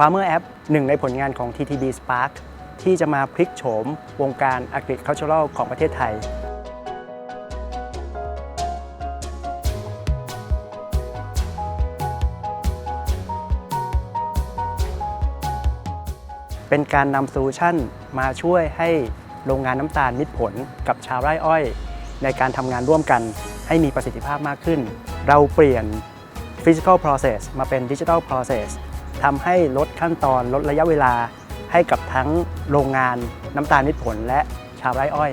Farmer App หนึ่งในผลงานของ TTB Spark ที่จะมาพลิกโฉมวงการ agricultural ของประเทศไทย เป็นการนำโซลูชันมาช่วยให้โรงงานน้ำตาลมิตรผลกับชาวไร่อ้อย ในการทำงานร่วมกันให้มีประสิทธิภาพมากขึ้น เราเปลี่ยน physical process มาเป็น digital process ทำให้ลดขั้นตอนลดระยะเวลาให้กับทั้งโรงงานน้ำตาลมิตรผลและชาวไร่อ้อย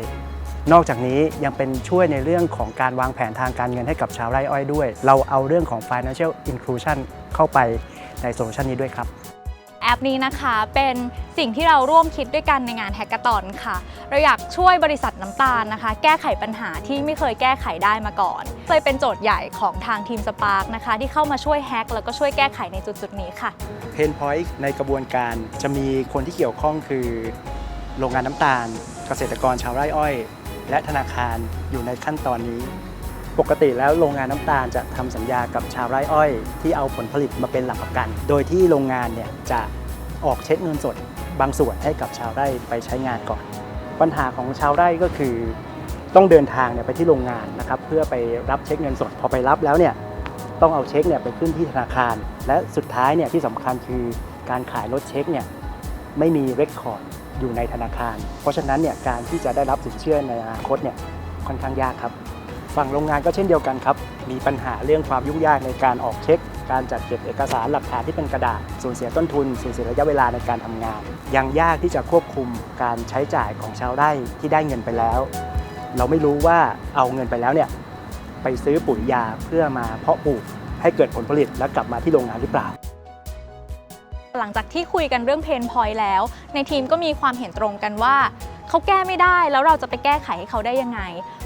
นอกจากนี้ยังเป็นช่วยในเรื่องของการวางแผนทางการเงินให้กับชาวไร่อ้อยด้วย เราเอาเรื่องของ financial inclusion เข้าไปในโซลูชันนี้ด้วยครับ แอปนี้นะคะ เป็นสิ่งที่เราร่วมคิดด้วยกันในงานแฮกเกอร์ตอนค่ะ เราอยากช่วยบริษัทน้ำตาลนะคะ แก้ไขปัญหาที่ไม่เคยแก้ไขได้มาก่อนเลยเป็นโจทย์ใหญ่ของทางทีมสปาร์กนะคะ ที่เข้ามาช่วยแฮกแล้วก็ช่วยแก้ไขในจุดๆนี้ค่ะเพนพอยต์ในกระบวนการจะมีคนที่เกี่ยวข้องคือโรงงานน้ำตาล เกษตรกรชาวไร่อ้อย และธนาคารอยู่ในขั้นตอนนี้ ปกติแล้วโรงงานน้ำตาลจะทำสัญญากับชาวไร่อ้อย ที่เอาผลผลิตมาเป็นหลักประกัน โดยที่โรงงานเนี่ยจะออกเช็คเงินสดบางส่วนให้กับชาวไร่ไปใช้งานก่อน ปัญหาของชาวไร่ก็คือต้องเดินทางเนี่ยไปที่โรงงานนะครับเพื่อไปรับเช็คเงินสด พอไปรับแล้วเนี่ยต้องเอาเช็คเนี่ยไปขึ้นที่ธนาคาร และสุดท้ายเนี่ยที่สำคัญคือการขายรถเช็คเนี่ยไม่มีเรคคอร์ดอยู่ในธนาคาร เพราะฉะนั้นเนี่ยการที่จะได้รับสินเชื่อในอนาคตเนี่ยค่อนข้างยากครับ ฝั่งโรงงานก็เช่นเดียวกันครับ มีปัญหาเรื่องความยุ่งยากในการออกเช็ค การจัดเก็บเอกสารหลักฐานที่เป็นกระดาษ สูญเสียต้นทุน สูญเสียระยะเวลาในการทำงาน ยังยากที่จะควบคุมการใช้จ่ายของชาวไร่ที่ได้เงินไปแล้ว เราไม่รู้ว่าเอาเงินไปแล้วเนี่ยไปซื้อปุ๋ยยาเพื่อมาเพาะปลูกให้เกิดผลผลิตแล้วกลับมาที่โรงงานหรือเปล่าหลังจากที่คุยกันเรื่องเพนพอยต์แล้ว ในทีมก็มีความเห็นตรงกันว่า เขาแก้ไม่ได้แล้วเราจะไปแก้ไขให้เขาได้ยังไง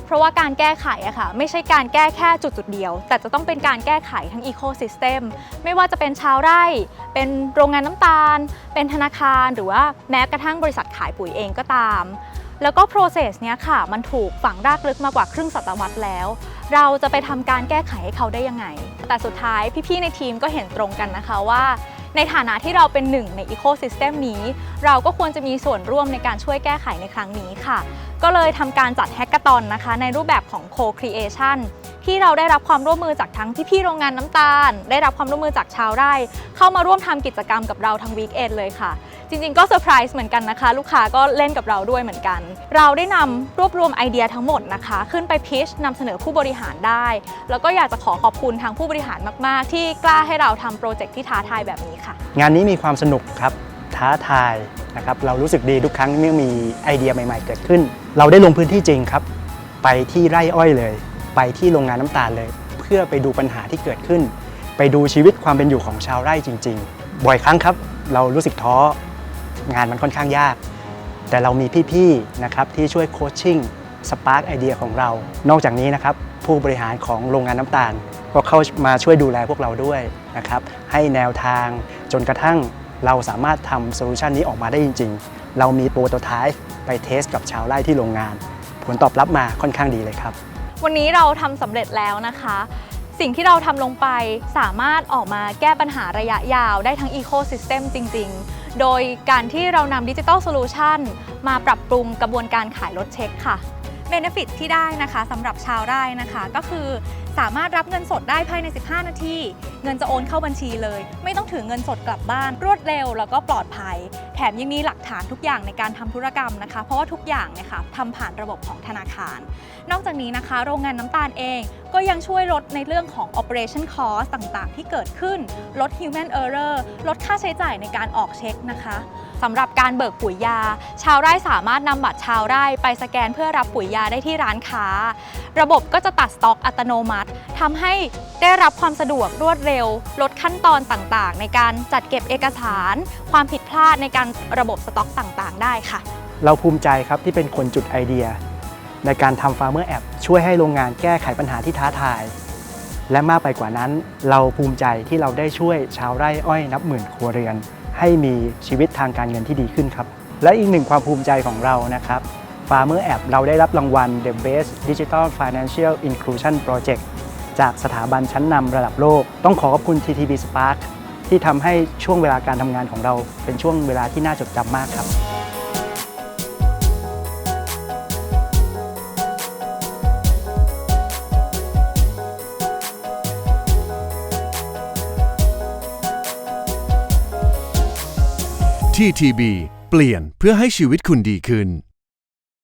เพราะว่าการแก้ไขอะค่ะไม่ใช่การแก้แค่จุดจุดเดียว แต่จะต้องเป็นการแก้ไขทั้งอีโคซิสเต็มไม่ว่าจะเป็นชาวไร่ เป็นโรงงานน้ำตาล เป็นธนาคารหรือว่าแม้กระทั่งบริษัทขายปุ๋ยเองก็ตาม แล้วก็ process เนี้ยค่ะ มันถูกฝังรากลึกมากกว่าครึ่งศตวรรษแล้ว เราจะไปทำการแก้ไขให้เขาได้ยังไง แต่สุดท้ายพี่ๆในทีมก็เห็นตรงกันนะคะว่า ในฐานะที่เราเป็นหนึ่งในอีโคซิสเต็มนี้ เราก็ควรจะมีส่วนร่วมในการช่วยแก้ไขในครั้งนี้ค่ะ ก็เลยทำการจัดแฮกเกอร์ตอนนะคะ ในรูปแบบของ Co-Creation ที่เราได้รับความร่วมมือจากทั้งพี่ๆโรงงานน้ำตาล ได้รับความร่วมมือจากชาวไร่ เข้ามาร่วมทำกิจกรรมกับเราทั้งวีคเอนเลยค่ะ จริงๆ ก็เซอร์ไพรส์เหมือนกันนะคะ ลูกค้าก็เล่นกับเราด้วยเหมือนกัน เราได้นำรวบรวมไอเดียทั้งหมดนะคะ ขึ้นไปพิชนำเสนอผู้บริหารได้ แล้วก็อยากจะขอขอบคุณทางผู้บริหารมาก ๆ ที่กล้าให้เราทำโปรเจกต์ที่ท้าทายแบบนี้ค่ะ งานนี้มีความสนุกครับท้าทายนะครับเรารู้สึกดีทุกครั้งที่มีไอเดียใหม่ ๆ เกิดขึ้น เราได้ลงพื้นที่จริงครับ ไปที่ไร่อ้อยเลย ไปที่โรงงานน้ำตาลเลย เพื่อไปดูปัญหาที่เกิดขึ้น ไปดูชีวิตความเป็นอยู่ของชาวไร่จริง ๆ บ่อยครั้งครับ เรารู้สึกท้อ งานมันค่อนข้างยาก แต่เรามีพี่ๆนะครับที่ช่วยโคชชิ่งสปาร์กไอเดียของเรา นอกจากนี้นะครับผู้บริหารของโรงงานน้ำตาล ก็เข้ามาช่วยดูแลพวกเราด้วยนะครับให้แนวทางจนกระทั่งเราสามารถทำโซลูชันนี้ออกมาได้จริง ๆ เรามีโปรโตไทป์ไปเทสกับชาวไร่ที่โรงงาน ผลตอบรับมาค่อนข้างดีเลยครับ วันนี้เราทำสำเร็จแล้วนะคะ สิ่งที่เราทำลงไปสามารถออกมาแก้ปัญหาระยะยาวได้ทั้ง Ecosystem จริง ๆ โดยการที่เรานำดิจิ t a ลโซลูชันมาปรับปรุงกระบวนการขายรถเช็คค่ะ Benefit ที่ได้นะคะสำหรับชาวไร่นะคะ ก็คือสามารถรับเงินสดได้ภายใน 15 นาที เงินจะโอนเข้าบัญชีเลย ไม่ต้องถือเงินสดกลับบ้านรวดเร็วแล้วก็ปลอดภัย แถมยังมีหลักฐานทุกอย่างในการทำธุรกรรมนะคะ เพราะว่าทุกอย่างเนี่ยค่ะทำผ่านระบบของธนาคาร นอกจากนี้นะคะ โรงงานน้ำตาลเอง ก็ยังช่วยลดในเรื่องของ operation cost ต่างๆ ที่เกิดขึ้น ลด human error ลดค่าใช้จ่ายในการออกเช็คนะคะ สำหรับการเบิกปุ๋ยยา ชาวไร่สามารถนำบัตรชาวไร่ไปสแกนเพื่อรับปุ๋ยยาได้ที่ร้านค้า ระบบก็จะตัดสต็อกอัตโนมัติทำให้ได้รับความสะดวกรวดเร็ว ลดขั้นตอนต่างๆ ในการจัดเก็บเอกสาร ความผิดพลาดในการระบบสต็อกต่างๆ ได้ค่ะ เราภูมิใจครับที่เป็นคนจุดไอเดีย ในการทำ Farmer App ช่วยให้โรงงานแก้ไขปัญหาที่ท้าทายและมากไปกว่านั้น เราภูมิใจที่เราได้ช่วยชาวไร่อ้อยนับหมื่นครัวเรือน ให้มีชีวิตทางการเงินที่ดีขึ้นครับ และอีกหนึ่งความภูมิใจของเรานะครับ Farmer App เราได้รับรางวัล The Best Digital Financial Inclusion Project จากสถาบันชั้นนำระดับโลก ต้องขอขอบคุณ TTB Spark ที่ทำให้ช่วงเวลาการทำงานของเราเป็นช่วงเวลาที่น่าจดจำมากครับ TTB เปลี่ยนเพื่อให้ชีวิตคุณดีขึ้น